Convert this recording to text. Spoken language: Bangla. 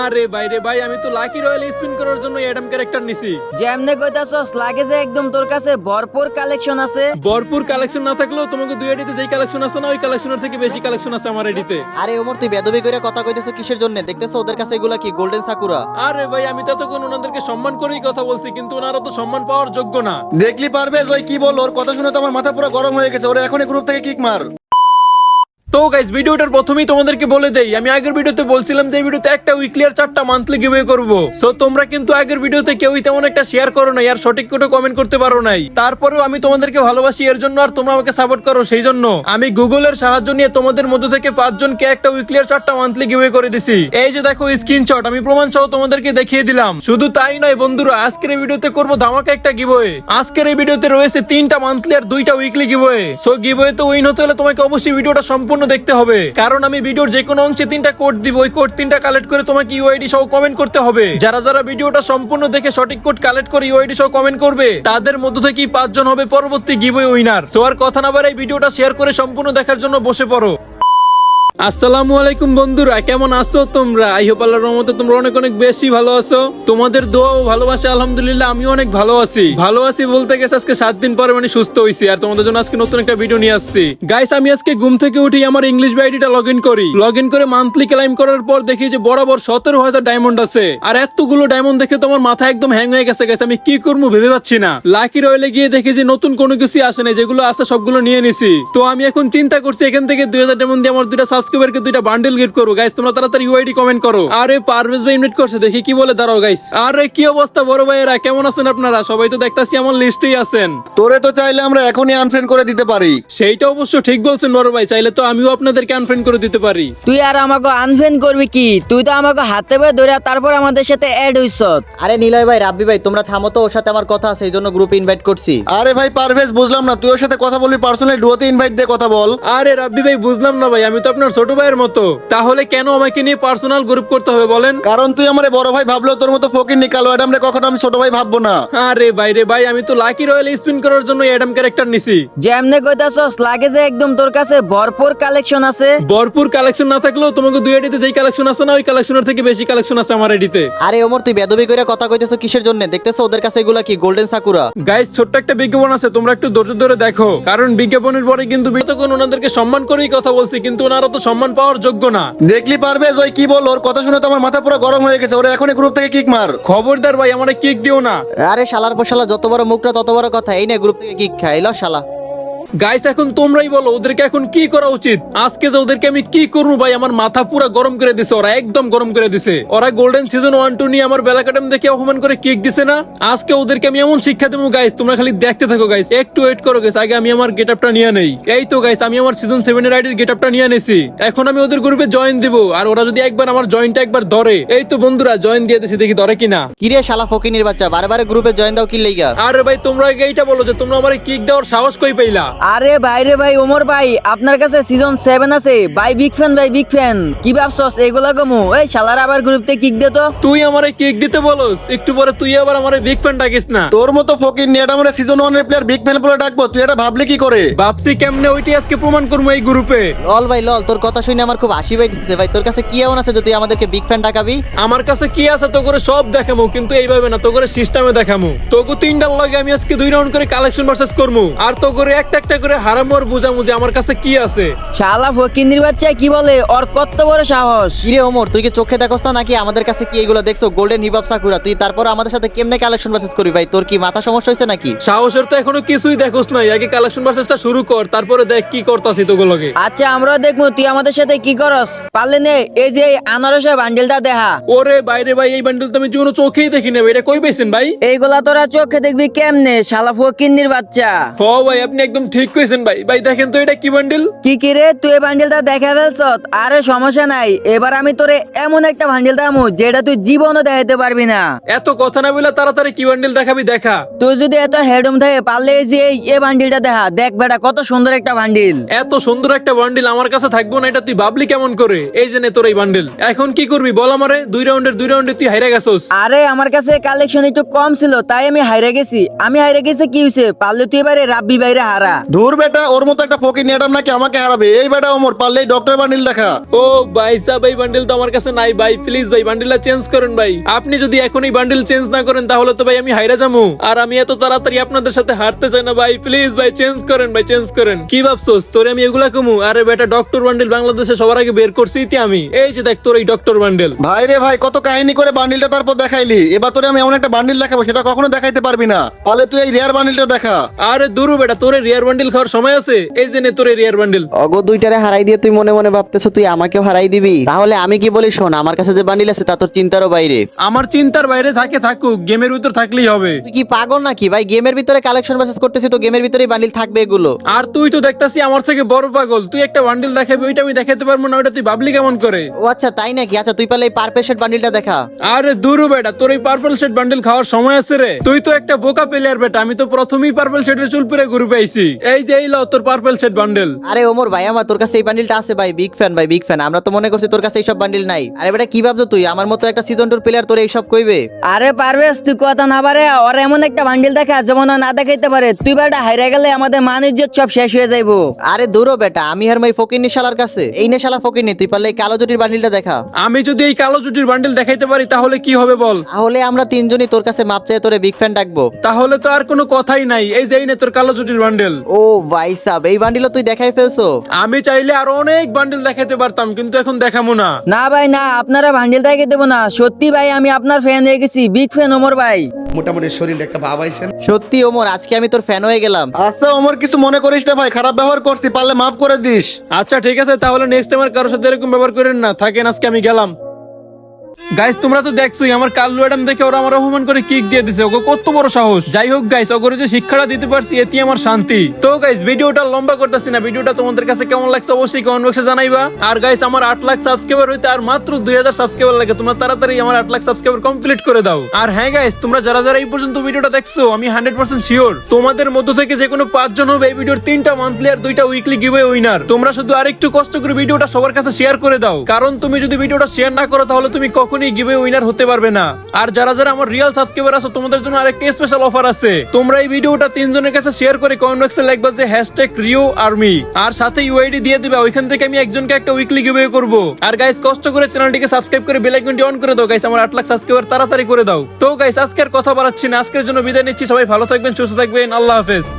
আরে ভাই রে ভাই আমি তো লাকি রয়্যাল স্পিন করার জন্য অ্যাডাম ক্যারেক্টার নিছি। যেমনে কইতাছস লাগে যে একদম তোর কাছে ভরপুর কালেকশন আছে। ভরপুর কালেকশন না থাকলেও তোমাকে দুই আইডিতে যেই কালেকশন আছে না ওই কালেকশনের থেকে বেশি কালেকশন আছে আমার আইডিতে। আরে ওমর তুই বেদবি করে কথা কইতেছ কিসের জন্য? দেখতেছো ওদের কাছে এগুলা কি গোল্ডেন সাকুরা আরে ভাই আমি ততক্ষণ ওনাদেরকে সম্মান করেই কথা বলছি কিন্তু ওনারা তো সম্মান পাওয়ার যোগ্য না। দেখলি পারবে ওই কি বল? ওর কথা শুনে তো আমার মাথা পুরো গরম হয়ে গেছে। ওরা এখনই গ্রুপ থেকে কিক মার। তো গাইস ভিডিওটার প্রথমেই তোমাদেরকে বলে দেই, আমি আগের ভিডিওতে বলছিলাম যে ভিডিওতে একটা উইকলি আর চারটা মান্থলি গিভওয়ে করব। সো তোমরা কিন্তু আগের ভিডিওতে কেউই তেমন একটা শেয়ার করো নাই আর সঠিক করে কমেন্ট করতে পারো নাই। তারপরেও আমি তোমাদেরকে ভালোবাসি, এর জন্য আর তোমরা আমাকে সাপোর্ট করো, সেই জন্য। আমি গুগলের সাহায্য নিয়ে তোমাদের মধ্য থেকে পাঁচজনকে একটা উইকলি আর চারটা মান্থলি গিভওয়ে করে দিছি। এই যে দেখো স্ক্রিনশট আমি প্রমাণ সহ তোমাদেরকে দেখিয়ে দিলাম। শুধু তাই নয় বন্ধুরা, আজকের এই ভিডিওতে করব ধামাকা একটা গিভওয়ে আজকের এই ভিডিওতে রয়েছে তিনটা মান্থলি আর দুইটা উইকলি গিভওয়ে সো গিভওয়ে তো উইন হতে হলে তোমাকে অবশ্যই ভিডিওটা সম্পূর্ণ দেখতে হবে। কারণ আমি ভিডিওর যে কোনো অংশে তিনটা কোড দিব, ওই কোড তিনটা কালেক্ট করে তোমাকে ইউআইডি সহ কমেন্ট করতে হবে। যারা যারা ভিডিওটা সম্পূর্ণ দেখে সঠিক কোড কালেক্ট করে ইউআইডি সহ কমেন্ট করবে, তাদের মধ্যে থেকেই পাঁচজন হবে পরবর্তী গিভওয়ে উইনার সো আর কথা না বাড়াই ভিডিওটা শেয়ার করে সম্পূর্ণ দেখার জন্য বসে পড়ো। আসসালামু আলাইকুম বন্ধুরা, কেমন আছো তোমরা? আই হোপ আল্লাহর রহমতে তোমরা অনেক অনেক বেশি ভালো আছো। তোমাদের দোয়া ও ভালোবাসা, আলহামদুলিল্লাহ আমিও অনেক ভালো আছি। ভালো আছি বলতে গেছে আজকে সাত দিন পরে মানে সুস্থ হয়েছি আর তোমাদের জন্য আজকে নতুন একটা ভিডিও নিয়ে আসছি। গাইস আমি আজকে ঘুম থেকে উঠে আমার ইংলিশ বাইডিটা লগ ইন করি। লগ ইন করে মান্থলি ক্লাইম করার পর দেখি যে বরাবর সতেরো হাজার ডায়মন্ড আছে। আর এতগুলো ডায়মন্ড দেখে তোমার মাথা একদম হ্যাং হয়ে গেছে গেছে আমি কি করব ভেবে পাচ্ছি না। লাকি রয়েলে গিয়ে দেখি যে নতুন কোনো কিছু আসে না যেগুলো আছে সবগুলো নিয়ে নিছি। তো আমি এখন চিন্তা করছি এখান থেকে দুই হাজার ডায়মন্ড দিয়ে আমার দুইটা সাবস্ক্রাইবারকে দুইটা বান্ডেল গিফট করব। গাইস তোমরা তাড়াতাড়ি ইউআইডি কমেন্ট করো। আরে পারভেজ ভাই ইনভাইট করছে দেখি কি বলে দাঁড়াও গাইস আরে কি অবস্থা বড় ভাইয়েরা? কেমন আছেন আপনারা? সবাই তো দেখতাছি আমার লিস্টেই আছেন। তোরে তো চাইলে আমরা এখনই আনফ্রেন্ড করে দিতে পারি। সেইটা অবশ্য ঠিক বলছেন বড় ভাই। চাইলে তো আমিও আপনাদেরকে আনফ্রেন্ড করে দিতে পারি। তুই আর আমাকে আনফেন করবি কি? তুই তো আমাকে হাতে পায়ে ধরে তারপর আমাদের সাথে অ্যাড হইছ আরে নিলয় ভাই রাব্বি ভাই তোমরা থামো তো ওর সাথে আমার কথা আছে এই জন্য গ্রুপে ইনভাইট করছি। আরে ভাই পারভেজ বুঝলাম না তুই ওর সাথে কথা বলবি পার্সোনালি ডুয়োতে ইনভাইট দিয়ে কথা বল। আরে রাব্বি ভাই বুঝলাম না ভাই আমি তো আপনার ছোট ভাইয়ের মতো। তাহলে কেন আমাকে নিয়ে পার্সোনাল গ্রুপ করতে হবে বলেন? কারণ তুই আমার বড় ভাই ভাবলেও তোর মতো ফকির নিকালো অ্যাডাম রে কখনো আমি ছোট ভাই ভাববো না। আরে ভাই রে ভাই আমি তো লাকি রয়্যাল স্পিন করার জন্য অ্যাডাম ক্যারেক্টার নিছি। যেমনে কইতাছস লাগে যে একদম তোর কাছে ভরপুর কালেকশন আছে। ভরপুর কালেকশন না থাকলেও তোমাকে দুই আইডিতে যেই কালেকশন আছে না ওই কালেকশনের থেকে বেশি কালেকশন আছে আমার আইডিতে। আরে ওমর তুই বেদবি করে কথা কইতেছ কিসের জন্য? দেখতেছো ওদের কাছে এগুলা কি গোল্ডেন সাকুরা গাইস ছোট্ট একটা বিজ্ঞাপন আছে তোমরা একটু ধৈর্য ধরে দেখো। কারণ বিজ্ঞাপনের পরে কিন্তু তখন ওনাদেরকে সম্মান করেই কথা বলছি কিন্তু ওনারা তো সম্মান পাওয়ার যোগ্য না। দেখলি পারবে জয় কি বল? ওর কথা শুনে তো আমার মাথা পুরো গরম হয়ে গেছে। ওরা এখনই গ্রুপ থেকে কিক মার। খবরদার ভাই আমার কিক দিও না। আরে শালার পশালা যত বড় মুখটা তত বড় কথা। এই না গ্রুপ থেকে কিক খাইলো শালা। গাইস এখন তোমরাই বলো ওদেরকে এখন কি করা উচিত? আজকে যে ওদেরকে আমি কি করব ভাই আমার মাথা পুরো গরম করে দিছে ওরা একদম গরম করে দিছে। ওরা গোল্ডেন সিজন ওয়ান টু নিয়ে আমার বেলা কাটাম দেখে অপমান করে কেক দিছে না? আজকে ওদেরকে আমি এমন শিক্ষা দেবো গাইস তোমরা খালি দেখতে থাকো গাইস একটু ওয়েট করো গাইস আগে আমি আমার গেট আপটা নিয়ে নেই। এই তো গাইস আমি আমার সিজন সেভেন এর আইডির গেট আপটা নিয়ে নেছি এখন আমি ওদের গ্রুপে জয়েন দিব আর ওরা যদি একবার আমার জয়েনটা একবার ধরে। এই তো বন্ধুরা জয়েন দিয়ে দিছি দেখি ধরে কিনা। কিরে শালা ফকিনির বাচ্চা বারে বারে গ্রুপে জয়েন দাও কি লেগা? আরে ভাই তোমরা এইটা বলো যে তোমরা আমার কিক দেওয়ার সাহস কই পাইলা? আরে ভাইরে ভাই ওমর ভাই আপনার কাছে সিজন সেভেন আছে। ভাই বিগ ফ্যান ভাই বিগ ফ্যান কি ভাবছস? এগুলা কমু। এই শালার আবার গ্রুপতে কিক দে তো। তুই আমারে কেক দিতে বলস। একটু পরে তুই আবার আমারে বিগ ফ্যান ডাকিস না। তোর মতো ফকির নিয়ে অ্যাডাম রে সিজন ওয়ানের প্লেয়ার বিগ ফ্যান বলে ডাকবো। তুই এটা ভাবলি কি করে? ভাবছি কেমনে ওইটাই আজকে প্রমাণ করব এই গ্রুপে লল ভাই লল তোর কথা শুনে আমার খুব হাসি পাই দিচ্ছে ভাই তোর কাছে কি এমন আছে যে তুই আমাদেরকে বিগ ফ্যান ডাকাবি? আমার কাছে কি আছে তো করে সব দেখামু কিন্তু এইভাবে না তো করে সিস্টেমে দেখামু। তোকে তিনটার লগে আমি আজকে দুই রাউন্ড করে কালেকশন ভার্সেস করমু। আর তো করে একটা একটা করে হারামু আর বুঝামু যে আমার কাছে কি আছে? শালা ফকিন্দির বাচ্চা কি বলে? ওর কত বড় সাহস? কিরে ওমর তুই কি চোখে দেখোস না নাকি? আমাদের কাছে কি এগুলো দেখছ? গোল্ডেন হিবাব সাকুরা তুই তারপর আমাদের সাথে কেমনে কালেকশন ভার্সেস করবি ভাই? তোর কি মাথা সমস্যা হয়েছে নাকি? সাহসের তো এখনও কিছুই দেখোস নাই। আগে কালেকশন ভার্সেসটা শুরু কর তারপরে দেখ কি করতাছি তোগুলোকে। আচ্ছা আমরাও দেখব তুই আমাদের সাথে কি করস? পারলে নে এই যে এই আনারসের বান্ডেলটা দেখা। ওরে বাইরে ভাই এই বান্ডেল তো আমি জীবনে চোখেই দেখি না এটা কই পেয়েছেন ভাই? এইগুলা তোরা চোখে দেখবি কেমনে শালা ফকিন্দির বাচ্চা হ ভাই আপনি একদম ঠিক কইছেন ভাই। ভাই দেখেন তো এটা কি বান্ডেল কি কি রে? তুই এই বান্ডেলটা দেখা ফেলছ আরে সমস্যা নাই। এবার আমি তোরে এমন একটা বান্ডেল দামু যেটা তুই জীবনও দেখাইতে পারবি না। এত কথা না বলে তাড়াতাড়ি কি বান্ডেল দেখাবি দেখা। তুই যদি এত হেডম থাকে পারলে এই যে এই বান্ডিলটা দেখা। দেখ বেটা কত সুন্দর একটা বান্ডিল এত সুন্দর একটা বান্ডিল আমার কাছে থাকব না এটা তুই ভাবলি কেমন করে? এই যে নে তোর এই বান্ডিল এখন কি করবি বল আমারে? দুই রাউন্ডের দুই রাউন্ডে তুই হাইরা গেছস। আরে আমার কাছে কালেকশন একটু কম ছিল তাই আমি হাইরে গেছি। আমি হাইরা গেছি কি হয়েছে পারলে তুই এবারে রাব্বি বাইরে হারা। দূর বেটা ওর মতো একটা ফকির নিয়ে নাকি আমাকে হারাবে। এই বেটা ওমর পারলেই ডক্টর বান্ডিল দেখা। ও ভাই সাহেব এই বান্ডিল তো আমার কাছে নাই ভাই। প্লিজ ভাই বান্ডিলটা চেঞ্জ করেন ভাই। আপনি যদি এখন এই বান্ডিল চেঞ্জ না করেন তাহলে তো ভাই আমি হাইরা যাব। আর আমি এত তাড়াতাড়ি আপনাদের সাথে হারতে চাই না ভাই। প্লিজ ভাই চেঞ্জ করেন ভাই চেঞ্জ করেন। কি ভাবছোস? তোরে আমি এগুলা কমু? আরে বেটা ডক্টর বান্ডিল বাংলাদেশে সবার আগে বের করছি তি আমি। এই যে দেখ তোর এই ডক্টর বান্ডিল। ভাই রে ভাই কত কাহিনী করে বান্ডিলটা তারপর দেখাইলি। এবার তোরে আমি এমন একটা বান্ডিল দেখাবো সেটা কখনো দেখাইতে পারবি না। তাহলে তুই এই রেয়ার বান্ডিলটা দেখা। আরে দূরু বেটা তোরে রিয়ার বান্ডিল খাওয়ার সময় আছে? এই যে নে তোরে রিয়ার বান্ডিল অগো দুইটারে হারাই দিয়ে তুই মনে মনে ভাবতেছ তুই আমাকেও হারাই দিবি? তাহলে আমি কি বলি শোন আমার কাছে যে বান্ডিল আছে তা তোর চিন্তারও বাইরে। আমার চিন্তার বাইরে থাকে থাকুক গেমের ভিতর থাকলেই হবে। তুই কি পাগল নাকি? ভাই গেমের ভিতরে কালেকশন মেসেজ করতেছি তো গেমের ভিতরেই বান্ডিল থাকবে এগুলো। আর তুই তো দেখতাছি আমার থেকে বড় পাগল তুই একটা বান্ডিল দেখাবি ওইটা আমি দেখাতে পারব না ওইটা তুই ভাবলি কেমন করে? ও আচ্ছা তাই নাকি? আচ্ছা তুই পারলে এই পারপেল শেড বান্ডিলটা দেখা। আরে দূরু বেটা তোর এই পার্পল শেড বান্ডিল খাওয়ার সময় আছে রে। তুই তো একটা বোকা প্লেয়ার বেটা আমি তো প্রথমেই পার্পল শেডের চুল পেরে ঘুরে পাইছি এই যে এই লাও তোর পার্পল শেড বান্ডেল আরে ওমর ভাই আমার তোর কাছে এই বান্ডিলটা আছে ভাই বিগ ফ্যান ভাই বিগ ফ্যান আমরা তো মনে করছি তোর কাছে এইসব বান্ডিল নাই। আরে বেটা কি ভাবছ তুই? আমার মতো একটা সিজন টুর প্লেয়ার তোর এইসব কইবে? আরে পারবেশ তুই কথা না পারে? ওর এমন একটা বান্ডিল দেখা যেমন ও না দেখাইতে পারে তুই বেটা হাইরা গেলে আমাদের মান ইজ্জত সব শেষ হয়ে যাইবো। আরে দূরও বেটা আমি আর মাই ফকির শালার কাছে। এই নে শালা ফকির তুই পারলে এই কালো জুটির বান্ডিলটা দেখা। আমি যদি এই কালো জুটির বান্ডেল দেখাইতে পারি তাহলে কি হবে বল? তাহলে আমরা তিনজনই তোর কাছে মাপ চাই তোরে বিগ ফ্যান ডাকবো। তাহলে তো আর কোনো কথাই নাই। এই যে এই নে তোর কালো জুটির বান্ডেল ও ভাই সাব এই বান্ডিলও তুই দেখাই ফেলছো? আমি চাইলে আরও অনেক বান্ডিল দেখাতে পারতাম কিন্তু এখন দেখাবো না। না ভাই না আপনারা বান্ডিল দেখে দেবো না। সত্যি ভাই আমি আপনার ফ্যান হয়ে গেছি বিগ ফ্যান ওমর ভাই। মোটামুটি শরীরে একটা ভাব আইছেন সত্যি ওমর আজকে আমি তোর ফ্যান হয়ে গেলাম। আচ্ছা ওমর কিছু মনে করিস না ভাই খারাপ ব্যবহার করছি পারলে মাফ করে দিস। আচ্ছা ঠিক আছে তাহলে নেক্সট টাইম আর কারোর সাথে এরকম ব্যবহার করেন না। থাকেন আজকে আমি গেলাম। গাইস তোমরা তো দেখছোই, আমার কাল্লু অ্যাডাম দেখে ওরা আমার অপমান করে কিক দিয়ে দিছে। ওকে কত বড় সাহস। যাই হোক গাইস ওগরে যে শিক্ষাটা দিতে পারছি এটি আমার শান্তি। তো গাইস ভিডিওটা লম্বা করতেছি না। ভিডিওটা তোমাদের কাছে কেমন লাগছে অবশ্যই কমেন্ট বক্সে জানাইবা। আর গাইস আমার আট লাখ সাবস্ক্রাইবার হইতে আর মাত্র দুই হাজার সাবস্ক্রাইবার লাগে, তোমরা তাড়াতাড়ি আমার আট লাখ সাবস্ক্রাইবার কমপ্লিট করে দাও। আর হ্যাঁ গাইস তোমরা যারা যারা এই পর্যন্ত ভিডিওটা দেখছ, আমি হান্ড্রেড পার্সেন্ট শিওর তোমাদের মধ্য থেকে যে কোনো পাঁচজন হবে এই ভিডিওর তিনটা মান্থলি আর দুইটা উইকলি গিভওয়ে উইনার তোমরা শুধু আরেকটু কষ্ট করে ভিডিওটা সবার কাছে শেয়ার করে দাও। কারণ তুমি যদি ভিডিওটা শেয়ার না করো, তাহলে তুমি কখনোই গিভওয়ে উইনার হতে পারবে না। আর যারা যারা আমার রিয়েল সাবস্ক্রাইবার আছো, তোমাদের জন্য আরেকটা স্পেশাল অফার আছে। তোমরা এই ভিডিওটা তিনজনের কাছে শেয়ার করে কমেন্ট বক্সে লিখবা যে হ্যাশট্যাগ রিও আর্মি আর সাথে ইউআইডি দিয়ে দিবা, ওইখান থেকে আমি একজনকে একটা উইকলি গিভওয়ে করব। আর গাইস কষ্ট করে চ্যানেলটিকে সাবস্ক্রাইব করে বেল আইকনটি অন করে দাও। গাইস আমার 8 লাখ সাবস্ক্রাইবার তাড়াতাড়ি করে দাও। তো গাইস আজকের কথা বাড়াচ্ছি না। আজকের জন্য বিদায় নিচ্ছি। সবাই ভালো থাকবেন, সুস্থ থাকবেন। আল্লাহ হাফেজ।